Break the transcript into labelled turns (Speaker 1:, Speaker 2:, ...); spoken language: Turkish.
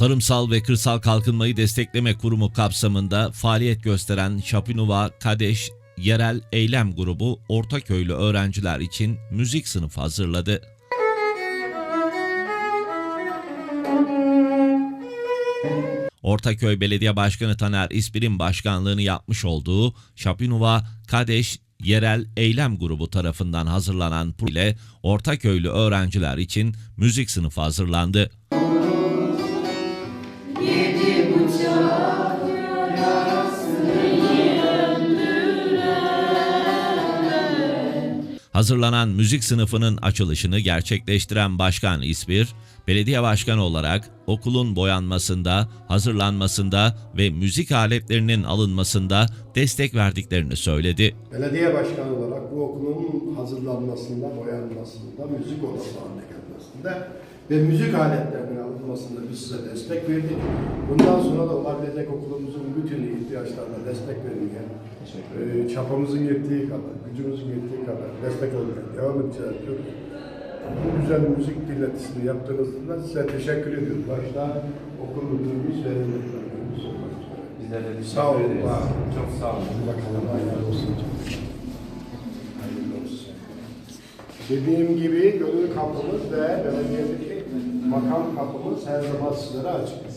Speaker 1: Tarımsal ve Kırsal Kalkınmayı Destekleme Kurumu kapsamında faaliyet gösteren Şapinuva Kadeş Yerel Eylem Grubu Ortaköylü öğrenciler için müzik sınıfı hazırladı. Ortaköy Belediye Başkanı Taner İspir'in başkanlığını yapmış olduğu Şapinuva Kadeş Yerel Eylem Grubu tarafından hazırlanan ile Ortaköylü öğrenciler için müzik sınıfı hazırlandı. Hazırlanan müzik sınıfının açılışını gerçekleştiren Başkan İspir, belediye başkanı olarak okulun boyanmasında, hazırlanmasında ve müzik aletlerinin alınmasında destek verdiklerini söyledi.
Speaker 2: Belediye başkanı olarak bu okulun hazırlanmasında, boyanmasında, müzik odası haline gelmesinde ve müzik aletlerinin alınmasında biz size destek verdik. Bundan sonra da olabilecek okulumuzun bütün ihtiyaçlarına destek vermeye, e, çapamızın yettiği kadar, gücümüzün yettiği kadar destek olmaya devam edeceğiz diyoruz. Bu güzel müzik dinletisini yaptığınız için size teşekkür ediyoruz. Başta okul müdürümüz ve öğretmenlerimiz olmak üzere.
Speaker 3: Bizler de teşekkür
Speaker 2: Sağ olun,
Speaker 3: ederiz.
Speaker 2: var olun.
Speaker 3: Çok sağ olun.
Speaker 2: Bakalım hayırlı olsun. Hayırlı olsun. Dediğim gibi gönül kapımız ve belediyedeki makam kapımız her zaman sizlere açık.